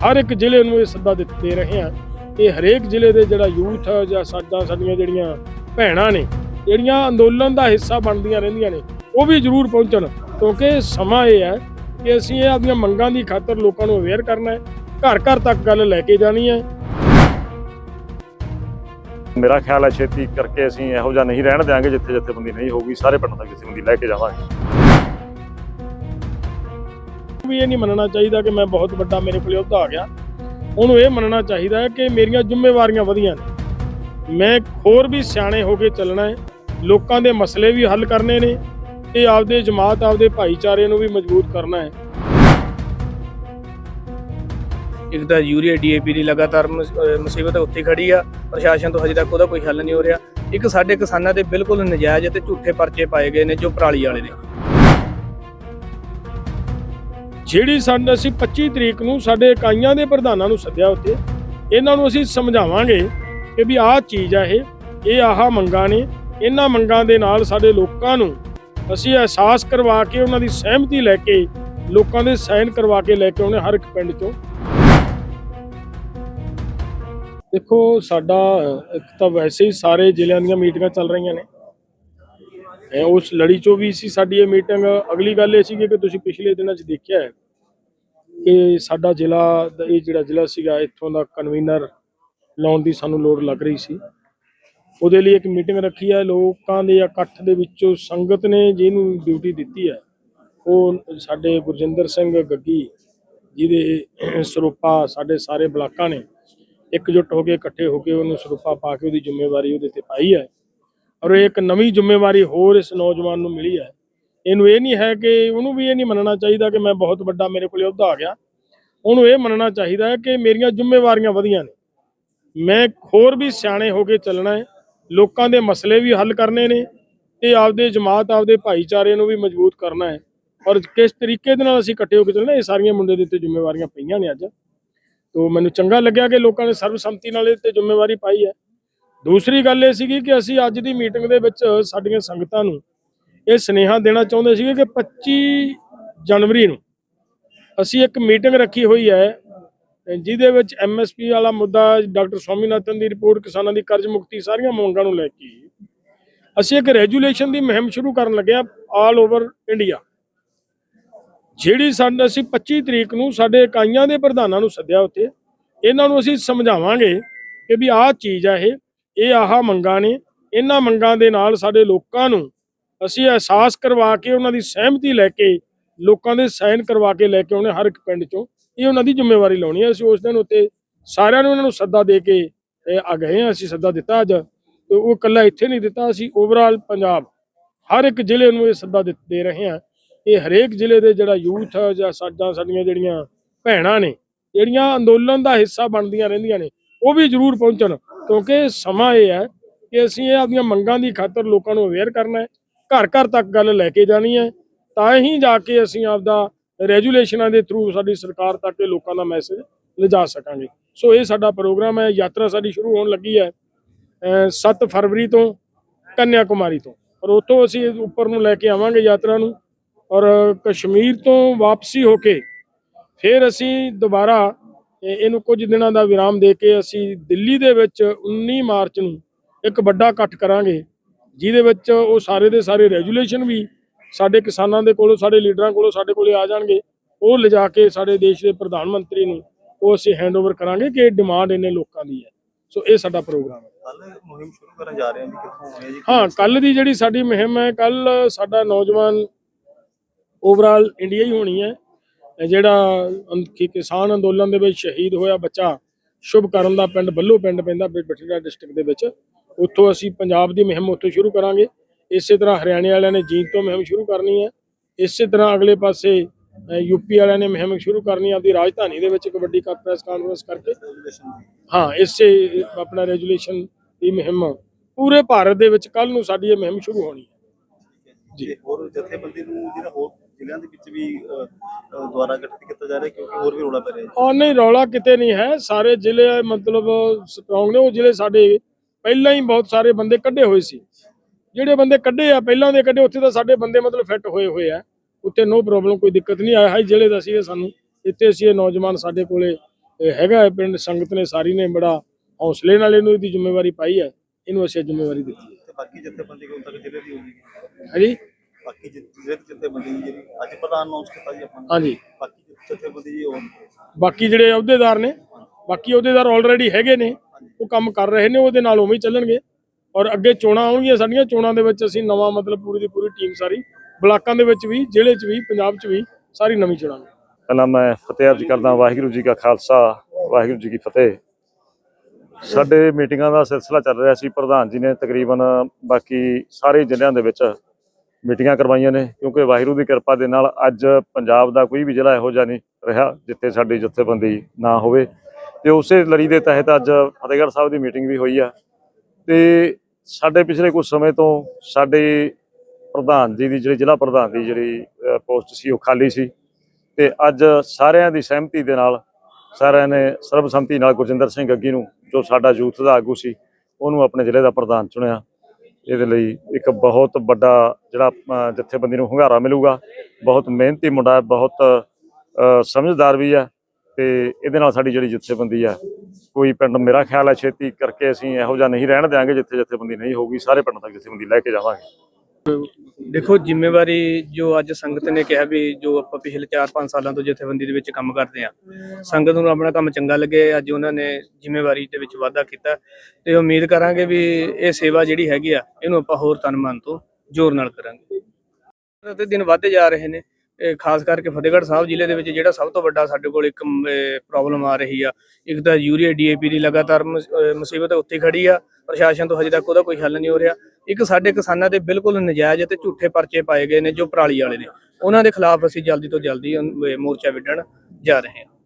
ਹਰ ਇੱਕ ਜ਼ਿਲ੍ਹੇ ਨੂੰ ਇਹ ਸੱਦਾ ਦਿੱਤੇ ਰਹੇ ਹਾਂ ਇਹ ਹਰੇਕ ਜ਼ਿਲ੍ਹੇ ਦੇ ਜਿਹੜਾ ਯੂਥ ਜਾਂ ਸਾਡਾ, ਸਾਡੀਆਂ ਜਿਹੜੀਆਂ ਭੈਣਾਂ ਨੇ, ਜਿਹੜੀਆਂ ਅੰਦੋਲਨ ਦਾ ਹਿੱਸਾ ਬਣਦੀਆਂ ਰਹਿੰਦੀਆਂ ਨੇ, ਉਹ ਵੀ ਜ਼ਰੂਰ ਪਹੁੰਚਣ, ਕਿਉਂਕਿ ਸਮਾਂ ਇਹ ਹੈ ਕਿ ਅਸੀਂ ਇਹ ਆਪਣੀਆਂ ਮੰਗਾਂ ਦੀ ਖਾਤਰ ਲੋਕਾਂ ਨੂੰ ਅਵੇਅਰ ਕਰਨਾ ਹੈ, ਘਰ ਘਰ ਤੱਕ ਗੱਲ ਲੈ ਕੇ ਜਾਣੀ ਹੈ। ਮੇਰਾ ਖਿਆਲ ਹੈ ਛੇਤੀ ਕਰਕੇ ਅਸੀਂ ਇਹੋ ਜਿਹਾ ਨਹੀਂ ਰਹਿਣ ਦਿਆਂਗੇ ਜਿੱਥੇ ਜਥੇਬੰਦੀ ਨਹੀਂ ਹੋਊਗੀ, ਸਾਰੇ ਪਿੰਡਾਂ ਤੱਕ ਜਥੇਬੰਦੀ ਲੈ ਕੇ ਜਾਵਾਂਗੇ। ਵੀ ਇਹ ਨਹੀਂ ਮੰਨਣਾ ਚਾਹੀਦਾ ਕਿ ਮੈਂ ਬਹੁਤ ਵੱਡਾ ਮੇਰੇ ਕੋਲ ਅਹੁਦਾ ਆ ਗਿਆ। ਉਹਨੂੰ ਇਹ ਮੰਨਣਾ ਚਾਹੀਦਾ ਹੈ ਕਿ ਮੇਰੀਆਂ ਜ਼ਿੰਮੇਵਾਰੀਆਂ ਵਧੀਆਂ ਨੇ। ਮੈਂ ਹੋਰ ਵੀ ਸਿਆਣੇ ਹੋ ਕੇ ਚੱਲਣਾ ਹੈ। ਲੋਕਾਂ ਦੇ ਮਸਲੇ ਵੀ ਹੱਲ ਕਰਨੇ ਨੇ। ਤੇ ਆਪਦੇ ਜਮਾਤ, ਆਪਦੇ ਭਾਈਚਾਰੇ ਨੂੰ ਵੀ ਮਜ਼ਬੂਤ ਕਰਨਾ ਹੈ। ਇੱਕ ਤਾਂ ਯੂਰੀਆ ਡੀਏਪੀ ਦੀ ਲਗਾਤਾਰ ਮੁਸੀਬਤ ਉੱਥੇ ਖੜੀ ਆ। ਪ੍ਰਸ਼ਾਸਨ ਤੋਂ ਹਜੇ ਤੱਕ ਉਹਦਾ ਕੋਈ ਹੱਲ ਨਹੀਂ ਹੋ ਰਿਹਾ। ਇੱਕ ਸਾਡੇ ਕਿਸਾਨਾਂ ਦੇ ਬਿਲਕੁਲ ਨਜਾਇਜ਼ ਅਤੇ ਝੂਠੇ ਪਰਚੇ ਪਾਏ ਗਏ ਨੇ ਜੋ ਪਰਾਲੀ ਵਾਲੇ ਨੇ। ਜਿਹੜੀ ਸਾਡੇ ਅਸੀਂ 25 ਤਰੀਕ ਨੂੰ ਸਾਡੇ ਇਕਾਈਆਂ ਦੇ ਪ੍ਰਧਾਨਾਂ ਨੂੰ ਸੱਦਿਆ ਉੱਥੇ, ਇਹਨਾਂ ਨੂੰ ਅਸੀਂ ਸਮਝਾਵਾਂਗੇ ਕਿ ਵੀ ਆਹ ਚੀਜ਼ ਆ ਇਹ ਇਹ ਆਹ ਮੰਗਾਂ ਨੇ, ਇਹਨਾਂ ਮੰਗਾਂ ਦੇ ਨਾਲ ਸਾਡੇ ਲੋਕਾਂ ਨੂੰ ਅਸੀਂ ਅਹਿਸਾਸ ਕਰਵਾ ਕੇ ਉਹਨਾਂ ਦੀ ਸਹਿਮਤੀ ਲੈ ਕੇ, ਲੋਕਾਂ ਦੇ ਸਾਈਨ ਕਰਵਾ ਕੇ ਲੈ ਕੇ ਆਉਣੇ ਹਰ ਇੱਕ ਪਿੰਡ ਚੋਂ। ਦੇਖੋ, ਸਾਡਾ, ਇੱਕ ਤਾਂ ਵੈਸੇ ਹੀ ਸਾਰੇ ਜ਼ਿਲ੍ਹਿਆਂ ਦੀਆਂ ਮੀਟਿੰਗਾਂ ਚੱਲ ਰਹੀਆਂ ਨੇ। ਉਸ ਲੜੀ ਚੋਂ ਵੀ ਸੀ ਸਾਡੀ ਇਹ ਮੀਟਿੰਗ। ਅਗਲੀ ਗੱਲ ਇਹ ਸੀ ਕਿ ਤੁਸੀਂ ਪਿਛਲੇ ਦਿਨਾਂ 'ਚ ਦੇਖਿਆ ਹੈ ਕਿ ਸਾਡਾ ਜ਼ਿਲ੍ਹਾ ਦਾ ਇਹ ਜਿਹੜਾ ਜ਼ਿਲ੍ਹਾ ਸੀਗਾ, ਇੱਥੋਂ ਦਾ ਕਨਵੀਨਰ ਲਾਉਣ ਦੀ ਸਾਨੂੰ ਲੋੜ ਲੱਗ ਰਹੀ ਸੀ। ਉਹਦੇ ਲਈ ਇੱਕ ਮੀਟਿੰਗ ਰੱਖੀ ਹੈ। ਲੋਕਾਂ ਦੇ ਇਕੱਠ ਦੇ ਵਿੱਚੋਂ ਸੰਗਤ ਨੇ ਜਿਹਨੂੰ ਡਿਊਟੀ ਦਿੱਤੀ ਹੈ, ਉਹ ਸਾਡੇ ਗੁਰਜਿੰਦਰ ਸਿੰਘ ਗੱਗੀ ਜਿਹਦੇ ਸਰੂਪਾ ਸਾਡੇ ਸਾਰੇ ਬਲਾਕਾਂ ਨੇ ਇਕਜੁੱਟ ਹੋ ਕੇ, ਇਕੱਠੇ ਹੋ ਕੇ ਉਹਨੂੰ ਸਰੂਪਾ ਪਾ ਕੇ ਉਹਦੀ ਜ਼ਿੰਮੇਵਾਰੀ ਉਹਦੇ ਤੇ ਪਾਈ ਹੈ। ਔਰ ਇਹ ਇੱਕ ਨਵੀਂ ਜ਼ਿੰਮੇਵਾਰੀ ਹੋਰ ਇਸ ਨੌਜਵਾਨ ਨੂੰ ਮਿਲੀ ਹੈ। ਇਹਨੂੰ ਇਹ ਨਹੀਂ ਹੈ ਕਿ ਉਹਨੂੰ ਵੀ ਇਹ ਨਹੀਂ ਮੰਨਣਾ ਚਾਹੀਦਾ ਕਿ ਮੈਂ ਬਹੁਤ ਵੱਡਾ ਮੇਰੇ ਕੋਲ ਅਹੁਦਾ ਆ ਗਿਆ। ਉਹਨੂੰ ਇਹ ਮੰਨਣਾ ਚਾਹੀਦਾ ਹੈ ਕਿ ਮੇਰੀਆਂ ਜ਼ਿੰਮੇਵਾਰੀਆਂ ਵਧੀਆਂ ਨੇ। ਮੈਂ ਹੋਰ ਵੀ ਸਿਆਣੇ ਹੋ ਕੇ ਚੱਲਣਾ ਹੈ। ਲੋਕਾਂ ਦੇ ਮਸਲੇ ਵੀ ਹੱਲ ਕਰਨੇ ਨੇ ਤੇ ਆਪਦੇ ਜਮਾਤ, ਆਪਦੇ ਭਾਈਚਾਰੇ ਨੂੰ ਵੀ ਮਜ਼ਬੂਤ ਕਰਨਾ ਹੈ। ਔਰ ਕਿਸ ਤਰੀਕੇ ਦੇ ਨਾਲ ਅਸੀਂ ਇਕੱਠੇ ਹੋ ਕੇ ਚੱਲਣਾ, ਇਹ ਸਾਰੀਆਂ ਮੁੰਡੇ ਦੇ ਉੱਤੇ ਜ਼ਿੰਮੇਵਾਰੀਆਂ ਪਈਆਂ ਨੇ ਅੱਜ। ਤੋ ਮੈਨੂੰ ਚੰਗਾ ਲੱਗਿਆ ਕਿ ਲੋਕਾਂ ਨੇ ਸਰਬਸੰਮਤੀ ਨਾਲ ਇਹ ਤੇ ਜ਼ਿੰਮੇਵਾਰੀ ਪਾਈ ਹੈ। ਦੂਸਰੀ ਗੱਲ ਇਹ ਸੀਗੀ ਕਿ ਅਸੀਂ ਅੱਜ ਦੀ ਮੀਟਿੰਗ ਦੇ ਵਿੱਚ ਸਾਡੀਆਂ ਸੰਗਤਾਂ ਨੂੰ ਇਹ ਸੁਨੇਹਾ ਦੇਣਾ ਚਾਹੁੰਦੇ ਸੀਗੇ ਕਿ 25 ਜਨਵਰੀ ਨੂੰ ਅਸੀਂ ਇੱਕ ਮੀਟਿੰਗ ਰੱਖੀ ਹੋਈ ਹੈ, ਜਿਹਦੇ ਵਿੱਚ ਐਮਐਸਪੀ ਵਾਲਾ ਮੁੱਦਾ, ਡਾਕਟਰ ਸਵਾਮੀਨਾਥਨ ਦੀ ਰਿਪੋਰਟ, ਕਿਸਾਨਾਂ ਦੀ ਕਰਜ਼ ਮੁਕਤੀ, ਸਾਰੀਆਂ ਮੰਗਾਂ ਨੂੰ ਲੈ ਕੇ ਅਸੀਂ ਇੱਕ ਰੈਜੂਲੇਸ਼ਨ ਦੀ ਮੁਹਿੰਮ ਸ਼ੁਰੂ ਕਰਨ ਲੱਗੇ ਆ ਆਲ ਓਵਰ ਇੰਡੀਆ ਜਿਹੜੀ ਸਾਡੇ, ਅਸੀਂ 25 ਤਰੀਕ ਨੂੰ ਸਾਡੇ ਇਕਾਈਆਂ ਦੇ ਪ੍ਰਧਾਨਾਂ ਨੂੰ ਸੱਦਿਆ ਉੱਥੇ, ਇਹਨਾਂ ਨੂੰ ਅਸੀਂ ਸਮਝਾਵਾਂਗੇ ਕਿ ਵੀ ਆਹ ਚੀਜ਼ ਆ ਇਹ ਇਹ ਆਹ ਮੰਗਾਂ ਨੇ, ਇਹਨਾਂ ਮੰਗਾਂ ਦੇ ਨਾਲ ਸਾਡੇ ਲੋਕਾਂ ਨੂੰ ਅਸੀਂ ਅਹਿਸਾਸ ਕਰਵਾ ਕੇ ਉਹਨਾਂ ਦੀ ਸਹਿਮਤੀ ਲੈ ਕੇ, ਲੋਕਾਂ ਦੇ ਸਾਈਨ ਕਰਵਾ ਕੇ ਲੈ ਕੇ ਆਉਣੇ ਹਰ ਇੱਕ ਪਿੰਡ ਚੋਂ ਇਹ ਉਹਨਾਂ ਦੀ ਜ਼ਿੰਮੇਵਾਰੀ ਲਾਉਣੀ ਹੈ। ਅਸੀਂ ਉਸ ਦਿਨ ਉੱਤੇ ਸਾਰਿਆਂ ਨੂੰ ਉਹਨਾਂ ਨੂੰ ਸੱਦਾ ਦੇ ਕੇ ਆ ਗਏ ਹਾਂ, ਅਸੀਂ ਸੱਦਾ ਦਿੱਤਾ ਅੱਜ। ਤੇ ਉਹ ਇਕੱਲਾ ਇੱਥੇ ਨਹੀਂ ਦਿੱਤਾ, ਅਸੀਂ ਓਵਰਆਲ ਪੰਜਾਬ ਹਰ ਇੱਕ ਜ਼ਿਲ੍ਹੇ ਨੂੰ ਇਹ ਸੱਦਾ ਦਿੱਤ- ਦੇ ਰਹੇ ਹਾਂ। ਇਹ ਹਰੇਕ ਜ਼ਿਲ੍ਹੇ ਦੇ ਜਿਹੜਾ ਯੂਥ ਹੈ ਜਾਂ ਸਾਡਾ, ਸਾਡੀਆਂ ਜਿਹੜੀਆਂ ਭੈਣਾਂ ਨੇ, ਜਿਹੜੀਆਂ ਅੰਦੋਲਨ ਦਾ ਹਿੱਸਾ ਬਣਦੀਆਂ ਰਹਿੰਦੀਆਂ ਨੇ, ਉਹ ਵੀ ਜ਼ਰੂਰ ਪਹੁੰਚਣ। ਕਿਉਂਕਿ ਸਮਾਂ ਇਹ ਹੈ ਕਿ ਅਸੀਂ ਇਹ ਆਪਣੀਆਂ ਮੰਗਾਂ ਦੀ ਖਾਤਰ ਲੋਕਾਂ ਨੂੰ ਅਵੇਅਰ ਕਰਨਾ ਹੈ। ਘਰ ਘਰ ਤੱਕ ਗੱਲ ਲੈ ਕੇ ਜਾਣੀ ਹੈ, ਤਾਂ ਹੀ ਜਾ ਕੇ ਅਸੀਂ ਆਪਦਾ ਰੈਜੂਲੇਸ਼ਨਾਂ ਦੇ ਥਰੂ ਸਾਡੀ ਸਰਕਾਰ ਤੱਕ ਇਹ ਲੋਕਾਂ ਦਾ ਮੈਸੇਜ ਲਿਜਾ ਸਕਾਂਗੇ। ਸੋ ਇਹ ਸਾਡਾ ਪ੍ਰੋਗਰਾਮ ਹੈ, ਯਾਤਰਾ ਸਾਡੀ ਸ਼ੁਰੂ ਹੋਣ ਲੱਗੀ ਹੈ, ਅਹ 7 ਫਰਵਰੀ ਤੋਂ ਕੰਨਿਆ ਕੁਮਾਰੀ ਤੋਂ। ਔਰ ਉੱਥੋਂ ਅਸੀਂ ਉੱਪਰ ਨੂੰ ਲੈ ਕੇ ਆਵਾਂਗੇ ਯਾਤਰਾ ਨੂੰ। ਔਰ ਕਸ਼ਮੀਰ ਤੋਂ ਵਾਪਸੀ ਹੋ ਕੇ ਫਿਰ ਅਸੀਂ ਦੁਬਾਰਾ ਇਹਨੂੰ ਕੁਝ ਦਿਨਾਂ ਦਾ ਵਿਰਾਮ ਦੇ ਕੇ ਅਸੀਂ ਦਿੱਲੀ ਦੇ ਵਿੱਚ 19 ਮਾਰਚ ਨੂੰ ਇੱਕ ਵੱਡਾ ਇਕੱਠ ਕਰਾਂਗੇ। ਜਿਹਦੇ ਵਿੱਚ ਉਹ ਸਾਰੇ ਦੇ ਸਾਰੇ ਰੈਜੂਲੇਸ਼ਨ ਵੀ ਸਾਡੇ ਕਿਸਾਨਾਂ ਦੇ ਕੋਲੋਂ ਸਾਡੇ ਲੀਡਰਾਂ ਕੋਲੋਂ ਸਾਡੇ ਕੋਲੇ ਆ ਜਾਣਗੇ। ਉਹ ਲਿਜਾ ਕੇ ਸਾਡੇ ਦੇਸ਼ ਦੇ ਪ੍ਰਧਾਨ ਮੰਤਰੀ ਨੂੰ ਉਹ ਅਸੀਂ ਹੈਂਡਓਵਰ ਕਰਾਂਗੇ ਕਿ ਇਹ ਡਿਮਾਂਡ ਇਹਨੇ ਲੋਕਾਂ ਦੀ ਹੈ। ਸੋ ਇਹ ਸਾਡਾ ਪ੍ਰੋਗਰਾਮ ਹੈ। ਕੱਲ ਮੁਹਿੰਮ ਸ਼ੁਰੂ ਕਰਨ ਜਾ ਰਹੇ ਹਾਂ ਜੀ ਕਿੱਥੋਂ ਹੋਣੀ ਹੈ ਜੀ? ਹਾਂ ਕੱਲ ਦੀ ਜਿਹੜੀ ਸਾਡੀ ਮੁਹਿੰਮ ਹੈ ਕੱਲ ਸਾਡਾ ਨੌਜਵਾਨ ਓਵਰਆਲ ਇੰਡੀਆ ਹੀ ਹੋਣੀ ਹੈ। ਜਿਹੜਾ ਕਿਸਾਨ ਅੰਦੋਲਨ ਦੇ ਵਿੱਚ ਸ਼ਹੀਦ ਹੋਇਆ ਬੱਚਾ ਸ਼ੁਭ ਕਰਨ ਦਾ ਪਿੰਡ ਬੱਲੋ ਪਿੰਡ ਪੈਂਦਾ ਬਠਿੰਡਾ ਡਿਸਟ੍ਰਿਕਟ ਦੇ ਵਿੱਚ। ਉੱਥੋਂ ਅਸੀਂ ਪੰਜਾਬ ਦੀ ਮੁਹਿੰਮ ਉੱਥੋਂ ਸ਼ੁਰੂ ਕਰਾਂਗੇ। ਇਸੇ ਤਰ੍ਹਾਂ ਹਰਿਆਣੇ ਵਾਲਿਆਂ ਨੇ ਜੀਂਦ ਤੋਂ ਮੁਹਿੰਮ ਸ਼ੁਰੂ ਕਰਨੀ ਹੈ। ਇਸੇ ਤਰ੍ਹਾਂ ਅਗਲੇ ਪਾਸੇ ਯੂਪੀ ਵਾਲਿਆਂ ਨੇ ਮੁਹਿੰਮ ਸ਼ੁਰੂ ਕਰਨੀ ਹੈ ਆਪਦੀ ਰਾਜਧਾਨੀ ਦੇ ਵਿੱਚ ਇੱਕ ਵੱਡੀ ਪ੍ਰੈਸ ਕਾਨਫਰੰਸ ਕਰਕੇ। ਹਾਂ ਇਸੇ ਆਪਣਾ ਰੈਜੂਲੇਸ਼ਨ ਦੀ ਮੁਹਿੰਮ ਪੂਰੇ ਭਾਰਤ ਦੇ ਵਿੱਚ ਕੱਲ ਨੂੰ ਸਾਡੀ ਇਹ ਮੁਹਿੰਮ ਸ਼ੁਰੂ ਹੋਣੀ ਹੈ। ਜੀ। ਹੋਰ ਜਥੇਬੰਦੀ ਨੂੰ ਜਿਹੜਾ ਹੋਰ ਜ਼ਿਲ੍ਹਿਆਂ ਦੇ ਵਿੱਚ ਵੀ ਦੁਆਰਾ ਗਠਿਤ ਕੀਤਾ ਜਾ ਰਿਹਾ ਕਿਉਂਕਿ ਹੋਰ ਵੀ ਰੌਲਾ ਪੈ ਰਿਹਾ ਔਰ ਨਹੀਂ ਰੌਲਾ ਕਿਤੇ ਨਹੀਂ ਹੈ। ਸਾਰੇ ਜ਼ਿਲ੍ਹੇ ਮਤਲਬ ਸਟਰੋਂਗ ਨੇ। ਉਹ ਜ਼ਿਲ੍ਹੇ ਸਾਡੇ ਪਹਿਲਾਂ ਹੀ ਬਹੁਤ ਸਾਰੇ ਬੰਦੇ ਕੱਢੇ ਹੋਏ ਸੀ। ਜਿਹੜੇ ਬੰਦੇ ਕੱਢੇ ਆ ਪਹਿਲਾਂ ਦੇ ਕੱਢੇ ਉੱਥੇ ਤਾਂ ਸਾਡੇ ਬੰਦੇ ਮਤਲਬ ਫਿੱਟ ਹੋਏ ਹੋਏ ਆ। ਉੱਥੇ ਨੋ ਪ੍ਰੋਬਲਮ ਕੋਈ ਦਿੱਕਤ ਨਹੀਂ ਆਇਆ। ਹੈ ਜ਼ਿਲ੍ਹੇ ਦਾ ਸੀ ਸਾਨੂੰ। ਇੱਥੇ ਅਸੀਂ ਇਹ ਨੌਜਵਾਨ ਸਾਡੇ ਕੋਲੇ ਹੈਗਾ ਹੈ ਪਿੰਡ ਸੰਗਤ ਨੇ ਸਾਰੀ ਨੇ ਬੜਾ ਹੌਸਲੇ ਨਾਲ ਇਹਨੂੰ ਇਹਦੀ ਜ਼ਿੰਮੇਵਾਰੀ ਪਾਈ ਹੈ। ਇਹਨੂੰ ਅਸੀਂ ਜ਼ਿੰਮੇਵਾਰੀ ਦਿੱਤੀ ਹੈ। ਬਾਕੀ ਜਥੇਬੰਦੀ ਕੋਲ ਤੱਕ ਜ਼ਿਲ੍ਹੇ ਦੀ ਹੋਗੀ ਹਾਂਜੀ? ਬਾਕੀ ਜਿ- ਜ਼ਿਲ੍ਹੇ ਦੀ ਜਥੇਬੰਦੀ ਜਿਹੜੀ ਅੱਜ ਪ੍ਰਧਾਨ ਅਨਾਉਂਸ ਕੀਤਾ ਜੀ ਆਪਾਂ ਹਾਂਜੀ। ਬਾਕੀ ਜਥੇਬੰਦੀ ਜੀ ਬਾਕੀ ਜਿਹੜੇ ਅਹੁਦੇਦਾਰ ਨੇ ਬਾਕੀ ਅਹੁਦੇਦਾਰ ਆਲਰੇਡੀ ਹੈਗੇ ਨੇ। ਉਹ ਕੰਮ ਕਰ ਰਹੇ ਨੇ, ਉਹਦੇ ਨਾਲ ਉਵੇਂ ਹੀ ਚੱਲਣਗੇ। ਔਰ ਅੱਗੇ ਚੋਣਾਂ ਆਉਣਗੀਆਂ ਸਾਡੀਆਂ, ਚੋਣਾਂ ਦੇ ਵਿੱਚ ਅਸੀਂ ਨਵਾਂ ਮਤਲਬ ਪੂਰੀ ਦੀ ਪੂਰੀ ਟੀਮ ਸਾਰੀ, ਬਲਾਕਾਂ ਦੇ ਵਿੱਚ ਵੀ, ਜ਼ਿਲ੍ਹੇ 'ਚ ਵੀ, ਪੰਜਾਬ 'ਚ ਵੀ ਸਾਰੀ ਨਵੀਂ ਚੁਣਾਂਗੇ। ਪਹਿਲਾਂ ਮੈਂ ਫਤਿਹ ਅਰਜ ਕਰਦਾ, ਵਾਹਿਗੁਰੂ ਜੀ ਕਾ ਖਾਲਸਾ, ਵਾਹਿਗੁਰੂ ਜੀ ਕੀ ਫਤਿਹ। ਸਾਡੇ ਮੀਟਿੰਗਾਂ ਦਾ ਸਿਲਸਿਲਾ ਚੱਲ ਰਿਹਾ ਸੀ, ਪ੍ਰਧਾਨ ਜੀ ਨੇ ਤਕਰੀਬਨ ਬਾਕੀ ਸਾਰੇ ਜ਼ਿਲ੍ਹਿਆਂ ਦੇ ਵਿੱਚ ਮੀਟਿੰਗਾਂ ਕਰਵਾਈਆਂ ਨੇ, ਕਿਉਂਕਿ ਵਾਹਿਗੁਰੂ ਦੀ ਕਿਰਪਾ ਦੇ ਨਾਲ ਅੱਜ ਪੰਜਾਬ ਦਾ ਕੋਈ ਵੀ ਜ਼ਿਲ੍ਹਾ ਇਹੋ ਜਿਹਾ ਨਹੀਂ ਰਿਹਾ, ਜਿੱਥੇ ਸਾਡੀ ਜਥੇਬੰਦੀ ਨਾ ਹੋਵੇ। ਤੇ ਉਸੇ ਲੜੀ ਦੇ ਤਹਿਤ ਅੱਜ ਫਤਿਹਗੜ੍ਹ ਸਾਹਿਬ ਦੀ ਮੀਟਿੰਗ ਵੀ ਹੋਈ ਆ। ਤੇ ਸਾਡੇ ਪਿਛਲੇ ਕੁਝ ਸਮੇਂ ਤੋਂ ਸਾਡੇ ਪ੍ਰਧਾਨ ਜੀ ਦੀ ਜਿਹੜੀ ਜ਼ਿਲ੍ਹਾ ਪ੍ਰਧਾਨ ਦੀ ਜਿਹੜੀ ਪੋਸਟ ਸੀ ਉਹ ਖਾਲੀ ਸੀ। ਤੇ ਅੱਜ ਸਾਰਿਆਂ ਦੀ ਸਹਿਮਤੀ ਦੇ ਨਾਲ ਸਾਰਿਆਂ ਨੇ ਸਰਬਸੰਮਤੀ ਨਾਲ ਗੁਰਜਿੰਦਰ ਸਿੰਘ ਗੱਗੀ ਨੂੰ ਜੋ ਸਾਡਾ ਯੂਥ ਦਾ ਆਗੂ ਸੀ ਉਹਨੂੰ ਆਪਣੇ ਜ਼ਿਲ੍ਹੇ ਦਾ ਪ੍ਰਧਾਨ ਚੁਣਿਆ। ਇਹਦੇ ਲਈ ਇੱਕ ਬਹੁਤ ਵੱਡਾ ਜਿਹੜਾ ਅ, ਜਥੇਬੰਦੀ ਨੂੰ ਹੁੰਗਾਰਾ ਮਿਲੂਗਾ। ਬਹੁਤ ਮਿਹਨਤੀ ਮੁੰਡਾ ਬਹੁਤ ਸਮਝਦਾਰ ਵੀ ਹੈ। ਤੇ ਇਹਦੇ ਨਾਲ ਸਾਡੀ ਜਿਹੜੀ ਜਥੇਬੰਦੀ ਆ, ਕੋਈ ਪਿੰਡ ਮੇਰਾ ਖਿਆਲ ਹੈ ਛੇਤੀ ਕਰਕੇ ਅਸੀਂ ਇਹੋ ਜਿਹਾ ਨਹੀਂ ਰਹਿਣ ਦਿਆਂਗੇ ਜਿੱਥੇ ਜਥੇਬੰਦੀ ਨਹੀਂ ਹੋਊਗੀ, ਸਾਰੇ ਪਿੰਡ ਤੱਕ ਜਥੇਬੰਦੀ ਲੈ ਕੇ ਜਾਵਾਂਗੇ। ਦੇਖੋ, ਜ਼ਿੰਮੇਵਾਰੀ ਜੋ ਅੱਜ ਸੰਗਤ ਨੇ ਕਿਹਾ ਵੀ ਜੋ ਆਪਾਂ ਪਿਛਲੇ 4-5 ਸਾਲਾਂ ਤੋਂ ਜਥੇਬੰਦੀ ਦੇ ਵਿੱਚ ਕੰਮ ਕਰਦੇ ਆ ਸੰਗਤ ਨੂੰ ਆਪਣਾ ਕੰਮ ਚੰਗਾ ਲੱਗੇ, ਅੱਜ ਉਹਨਾਂ ਨੇ ਜ਼ਿੰਮੇਵਾਰੀ ਦੇ ਵਿੱਚ ਵਾਧਾ ਕੀਤਾ ਤੇ ਉਮੀਦ ਕਰਾਂਗੇ ਵੀ ਇਹ ਸੇਵਾ ਜਿਹੜੀ ਹੈਗੀ ਆ, ਇਹਨੂੰ ਆਪਾਂ ਹੋਰ ਤਨ ਮਨ ਤੋਂ ਜ਼ੋਰ ਨਾਲ ਕਰਾਂਗੇ। ਤੇ ਦਿਨ ਵੱਧਦੇ ਜਾ ਰਹੇ ਨੇ। ਖਾਸ ਕਰਕੇ ਫਤਿਹਗੜ੍ਹ ਸਾਹਿਬ ਜ਼ਿਲ੍ਹੇ ਦੇ ਵਿੱਚ ਜਿਹੜਾ ਸਭ ਤੋਂ ਵੱਡਾ ਸਾਡੇ ਕੋਲ ਇੱਕ ਪ੍ਰੋਬਲਮ ਆ ਰਹੀ ਆ। ਇੱਕ ਤਾਂ ਯੂਰੀਆ ਡੀਏਪੀ ਦੀ ਲਗਾਤਾਰ ਮੁਸੀਬਤ ਉੱਥੇ ਹੀ ਖੜੀ ਆ, ਪ੍ਰਸ਼ਾਸਨ ਤੋਂ ਹਜੇ ਤੱਕ ਉਹਦਾ ਕੋਈ ਹੱਲ ਨਹੀਂ ਹੋ ਰਿਹਾ। ਇੱਕ ਸਾਡੇ ਕਿਸਾਨਾਂ ਦੇ ਬਿਲਕੁਲ ਨਜਾਇਜ਼ ਅਤੇ ਝੂਠੇ ਪਰਚੇ ਪਾਏ ਗਏ ਨੇ ਜੋ ਪਰਾਲੀ ਵਾਲੇ ਨੇ। ਉਹਨਾਂ ਦੇ ਖਿਲਾਫ ਅਸੀਂ ਜਲਦੀ ਤੋਂ ਜਲਦੀ ਮੋਰਚਾ ਵਿੱਢਣ ਜਾ ਰਹੇ ਹਾਂ।